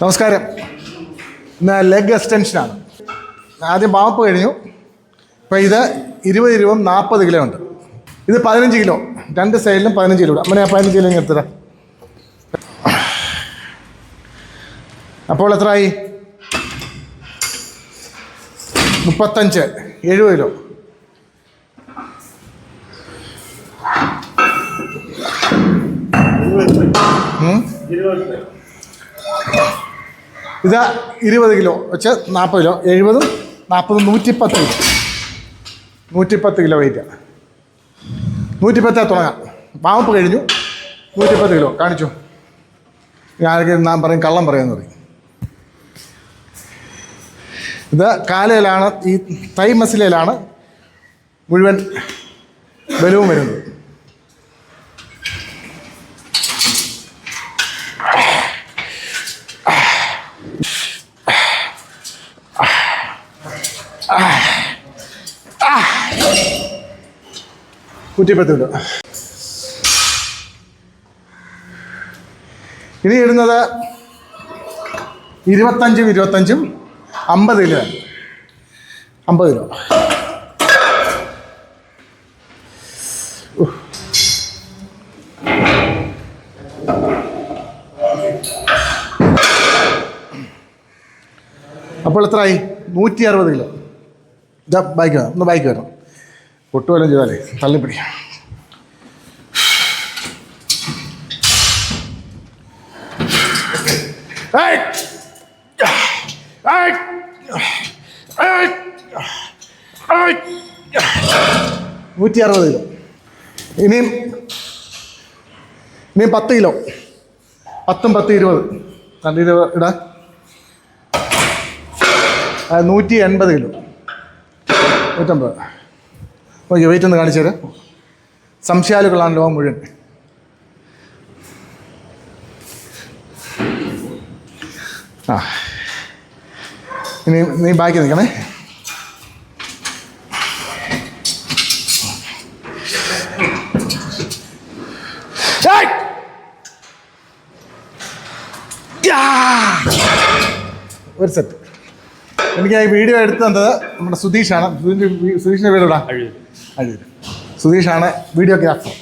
നമസ്കാരം. ഇന്ന് ലെഗ് എക്സ്റ്റൻഷനാണ് ആദ്യം പാമ്പ് കഴിഞ്ഞു. അപ്പോൾ ഇത് ഇരുപത് ഇരുപതും നാൽപ്പത് കിലോ ഉണ്ട്. ഇത് പതിനഞ്ച് കിലോ. രണ്ട് സൈഡിലും പതിനഞ്ച് കിലോ അമ്മനെ പതിനഞ്ച് കിലോ ഇങ്ങനെ എടുത്തരാം അപ്പോൾ ആയി മുപ്പത്തഞ്ച്. എഴുപത് കിലോ. ഉം? ഇത് ഇരുപത് കിലോ വെച്ച് നാൽപ്പത് കിലോ. എഴുപതും നാൽപ്പതും നൂറ്റിപ്പത്ത് കിലോ. നൂറ്റിപ്പത്ത് കിലോ വെയിറ്റ് നൂറ്റിപ്പത്ത് തുടങ്ങാം. പാമ്പ് കഴിഞ്ഞു. നൂറ്റിപ്പത്ത് കിലോ. കാണിച്ചു. ആരെങ്കിലും നാം പറയും കള്ളം പറയുമെന്ന് പറയും. ഇത് കാലയിലാണ് ഈ തൈ മസിലയിലാണ് മുഴുവൻ ബലവും വരുന്നത്. നൂറ്റിപ്പത്ത് കിലോ ഇനി ഇടുന്നത് ഇരുപത്തഞ്ചും ഇരുപത്തഞ്ചും അമ്പത് കിലോ. അമ്പത് കിലോ. അപ്പോൾ എത്രയായി? നൂറ്റി അറുപത് കിലോ. ഇതാ ബൈക്ക് വേണം ഒന്ന് ബൈക്ക് വരണം പൊട്ടുവല്ലം ചെയ്താലേ തള്ളിപ്പിടി! നൂറ്റി അറുപത് കിലോ. ഇനിയും ഇനിയും പത്ത് കിലോ. പത്തും പത്ത് ഇരുപത്. രണ്ട് ഇരുപത് ഇടാ. നൂറ്റി എൺപത് കിലോ. നൂറ്റമ്പത്. ഓക്കെ വെയിറ്റ് ഒന്ന് കാണിച്ചു തരാം. സംശയാലുകളാണ് ലോകം മുഴുവൻ. ആ. ഇനി നീ ബാക്കി നിൽക്കണേ! ഒരു സെറ്റ്. എനിക്ക് ഈ വീഡിയോ എടുത്തു തന്നത് നമ്മുടെ സുധീഷാണ്. സുധീഷിന്റെ സുധീഷിന്റെ വീട് എവിടാ? അഴൂർ സുധീഷാണ് വീഡിയോഗ്രാഫർ.